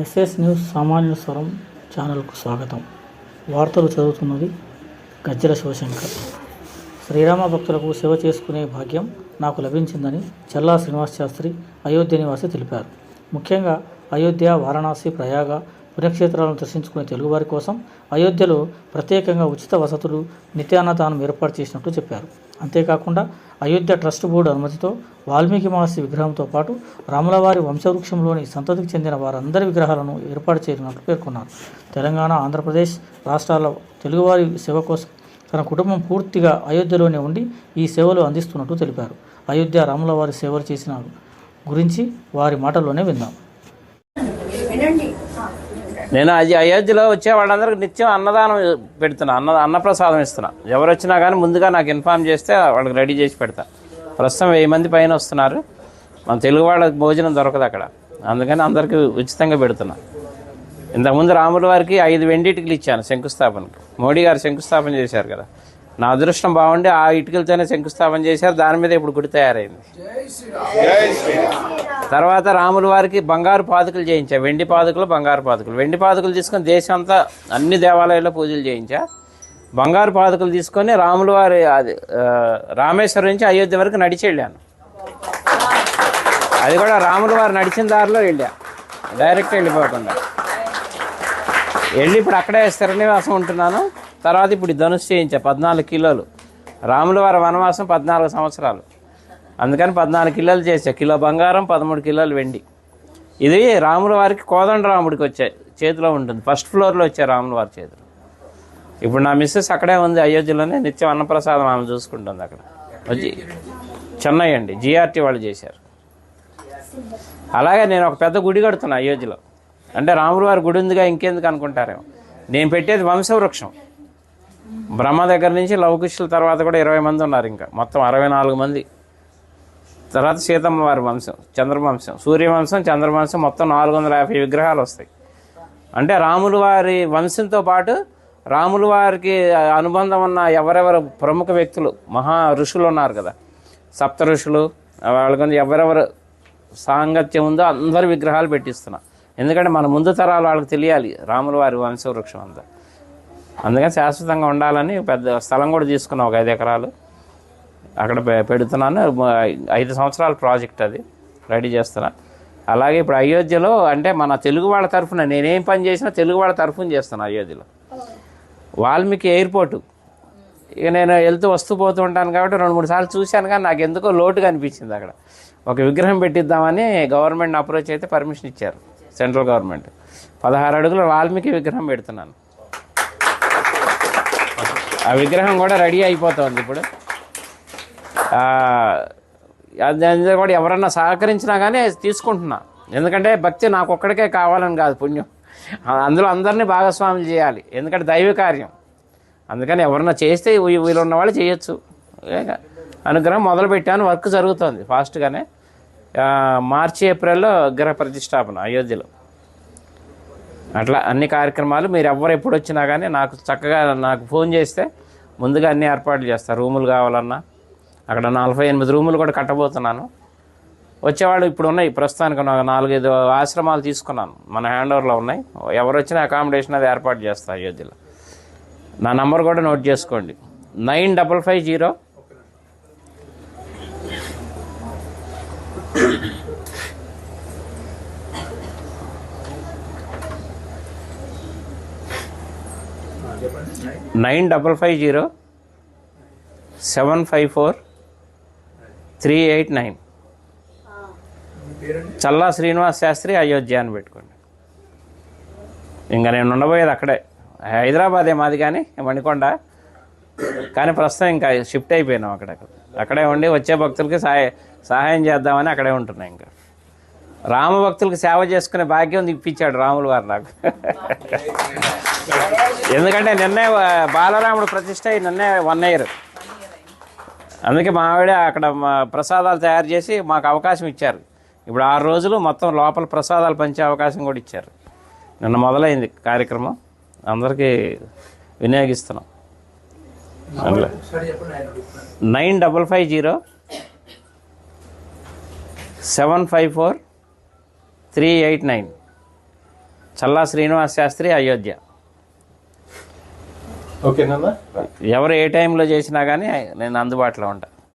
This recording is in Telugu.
ఎస్ఎస్ న్యూస్ సామాన్య స్వరం ఛానల్కు స్వాగతం. వార్తలు చదువుతున్నది గజ్జల శివశంకర్. శ్రీరామ భక్తులకు సేవ చేసుకునే భాగ్యం నాకు లభించిందని చల్లా శ్రీనివాస్ శాస్త్రి అయోధ్య నివాసి తెలిపారు. ముఖ్యంగా అయోధ్య వారణాసి ప్రయాగ పుణ్యక్షేత్రాలను దర్శించుకునే తెలుగువారి కోసం అయోధ్యలో ప్రత్యేకంగా ఉచిత వసతులు నిత్యాన్నదానం ఏర్పాటు చేసినట్లు చెప్పారు. అంతేకాకుండా అయోధ్య ట్రస్ట్ బోర్డు అనుమతితో వాల్మీకి మహర్షి విగ్రహంతో పాటు రాములవారి వంశవృక్షంలోని సంతతికి చెందిన వారందరి విగ్రహాలను ఏర్పాటు చేయనున్నట్లు పేర్కొన్నారు. తెలంగాణ ఆంధ్రప్రదేశ్ రాష్ట్రాల తెలుగువారి సేవ కోసం తన కుటుంబం పూర్తిగా అయోధ్యలోనే ఉండి ఈ సేవలు అందిస్తున్నట్టు తెలిపారు. అయోధ్య రాములవారి సేవలు చేసిన గురించి వారి మాటల్లోనే విందాం. నేను అయోధ్యలో వచ్చే వాళ్ళందరికీ నిత్యం అన్నదానం పెడుతున్నా అన్న అన్నప్రసాదం ఇస్తున్నా. ఎవరు వచ్చినా కానీ ముందుగా నాకు ఇన్ఫామ్ చేస్తే వాళ్ళకి రెడీ చేసి పెడతా. ప్రస్తుతం వెయ్యి మంది పైన వస్తున్నారు. మన తెలుగు వాళ్ళకి భోజనం దొరకదు అక్కడ. అందుకని అందరికీ ఉచితంగా పెడుతున్నా. ఇంతకుముందు రాముల వారికి ఐదు వెండిటికలు ఇచ్చాను శంకుస్థాపనకి. మోడీ గారు శంకుస్థాపన చేశారు కదా. నా అదృష్టం బాగుండి ఆ ఇటుకలతోనే శంకుస్థాపన చేశారు. దాని మీద ఇప్పుడు గుడి తయారైంది. తర్వాత రాముల వారికి బంగారు పాదుకలు చేయించా. వెండి పాదుకలు బంగారు పాదుకలు. వెండి పాదుకలు తీసుకొని దేశం అంతా అన్ని దేవాలయాల్లో పూజలు చేయించా. బంగారు పాదుకలు తీసుకొని రాముల వారి అది రామేశ్వరం నుంచి అయోధ్య వరకు నడిచి వెళ్ళాను. అది కూడా రాముల వారు నడిచిన దారిలో వెళ్ళా. డైరెక్ట్ వెళ్ళిపోకుండా. వెళ్ళి ఇప్పుడు అక్కడే స్థిర నివాసం ఉంటున్నాను. తర్వాత ఇప్పుడు ధనుసు చేయించా పద్నాలుగు కిలోలు. రాముల వారి వనవాసం పద్నాలుగు సంవత్సరాలు. అందుకని పద్నాలుగు కిలోలు చేసా. కిలో బంగారం పదమూడు కిలోలు వెండి. ఇది రాముల వారికి కోదండ రాముడికి వచ్చే చేతిలో ఉంటుంది. ఫస్ట్ ఫ్లోర్లో వచ్చే రాముల వారి చేతిలో. ఇప్పుడు నా మిస్సెస్ అక్కడే ఉంది అయోధ్యలోనే. నిత్యం అన్నప్రసాదం ఆమె చూసుకుంటుంది అక్కడ. వచ్చి చెన్నై అండి. జిఆర్టీ వాళ్ళు చేశారు. అలాగే నేను ఒక పెద్ద గుడి కడుతున్నా అయోధ్యలో. అంటే రాముల వారి గుడి ఉందిగా ఇంకెందుకు అనుకుంటారేమో. నేను పెట్టేది వంశవృక్షం. బ్రహ్మ దగ్గర నుంచి లవకుశుల తర్వాత కూడా ఇరవై మంది ఉన్నారు ఇంకా. మొత్తం అరవై నాలుగు మంది. తర్వాత సీతమ్మ వారి వంశం చంద్రవంశం సూర్యవంశం చంద్రవంశం మొత్తం నాలుగు వందల యాభై విగ్రహాలు వస్తాయి. అంటే రాములు వారి వంశంతో పాటు రాములు వారికి అనుబంధం ఉన్న ఎవరెవరు ప్రముఖ వ్యక్తులు మహా ఋషులు ఉన్నారు కదా. సప్త ఋషులు వాళ్ళ ఎవరెవరు సాంగత్యం ఉందో అందరి విగ్రహాలు పెట్టిస్తున్నా. ఎందుకంటే మన ముందు తరాలు వాళ్ళకి తెలియాలి రాముల వారి వంశవృక్షం అంతా. అందుకని శాశ్వతంగా ఉండాలని పెద్ద స్థలం కూడా తీసుకున్నాం ఒక ఐదు ఎకరాలు. అక్కడ పె- పెడుతున్నాను. ఐదు సంవత్సరాల ప్రాజెక్ట్ అది. రెడీ చేస్తున్నా. అలాగే ఇప్పుడు అయోధ్యలో అంటే మన తెలుగు వాళ్ళ తరఫున నేనేం పని చేసినా తెలుగు వాళ్ళ తరఫున చేస్తాను అయోధ్యలో. వాల్మీకి ఎయిర్పోర్టు. ఇక నేను వెళ్తూ వస్తూ పోతూ ఉంటాను కాబట్టి రెండు మూడు సార్లు చూశాను కానీ నాకు ఎందుకో లోటుగా అనిపించింది అక్కడ. ఒక విగ్రహం పెట్టిద్దామని గవర్నమెంట్ అప్రోచ్ అయితే పర్మిషన్ ఇచ్చారు. Central government. పదహారు అడుగుల వాల్మీకి విగ్రహం పెడుతున్నాను. ఆ విగ్రహం కూడా రెడీ అయిపోతుంది ఇప్పుడు. అది అందులో కూడా ఎవరన్నా సహకరించినా కానీ తీసుకుంటున్నా. ఎందుకంటే భక్తి నాకు ఒక్కడికే కావాలని కాదు పుణ్యం. అందులో అందరినీ భాగస్వాములు చేయాలి. ఎందుకంటే దైవ కార్యం. అందుకని ఎవరన్నా చేస్తే వీళ్ళు ఉన్న వాళ్ళు చేయొచ్చు. అనుగ్రహం మొదలు పెట్టాను వర్క్ జరుగుతుంది ఫాస్ట్గానే. మార్చి ఏప్రిల్లో విగ్రహ ప్రతిష్టాపన అయోధ్యలో. అట్లా అన్ని కార్యక్రమాలు మీరు ఎవరు ఎప్పుడు వచ్చినా కానీ నాకు చక్కగా నాకు ఫోన్ చేస్తే ముందుగా అన్ని ఏర్పాట్లు చేస్తారు రూములు కావాలన్నా అక్కడ నలభై ఎనిమిది రూములు కూడా కట్టబోతున్నాను. వచ్చేవాళ్ళు ఇప్పుడు ఉన్నాయి. ప్రస్తుతానికి నాకు నాలుగైదు ఆశ్రమాలు తీసుకున్నాను. మన హ్యాండ్ ఓవర్లో ఉన్నాయి. ఎవరు వచ్చినా అకామిడేషన్ అది ఏర్పాటు చేస్తా అయోధ్యలో నా నంబర్ కూడా నోట్ చేసుకోండి. Nine double five zero nine double five zero seven five four three eight nine. Challa Srinivas Sastri Ayodhya అని పెట్టుకోండి. ఇంకా నేను ఉండబోయేది అక్కడే. హైదరాబాదే మాది కానీ మణికొండ. కానీ ప్రస్తుతం ఇంకా షిఫ్ట్ అయిపోయినాం అక్కడ అక్కడే ఉండి వచ్చే భక్తులకి సహాయ సహాయం చేద్దామని అక్కడే ఉంటున్నాయి ఇంకా. రామ భక్తులకు సేవ చేసుకునే భాగ్యం ఇప్పించాడు రాములు వారు నాకు. ఎందుకంటే నిన్నే బాలరాముడు ప్రతిష్ట నిన్నే వన్ ఇయర్ అందుకే మా ఆవిడ అక్కడ మా ప్రసాదాలు తయారు చేసి మాకు అవకాశం ఇచ్చారు. ఇప్పుడు ఆరు రోజులు మొత్తం లోపల ప్రసాదాలు పంచే అవకాశం కూడా ఇచ్చారు. నిన్న మొదలైంది కార్యక్రమం. అందరికీ వినియోగిస్తున్నాం. Nine double five zero seven five four three eight nine. Challa Srinivas Sastri Ayodhya. ఓకేనా ఎవరు ఏ టైంలో చేసినా కానీ నేను అందుబాటులో ఉంటా.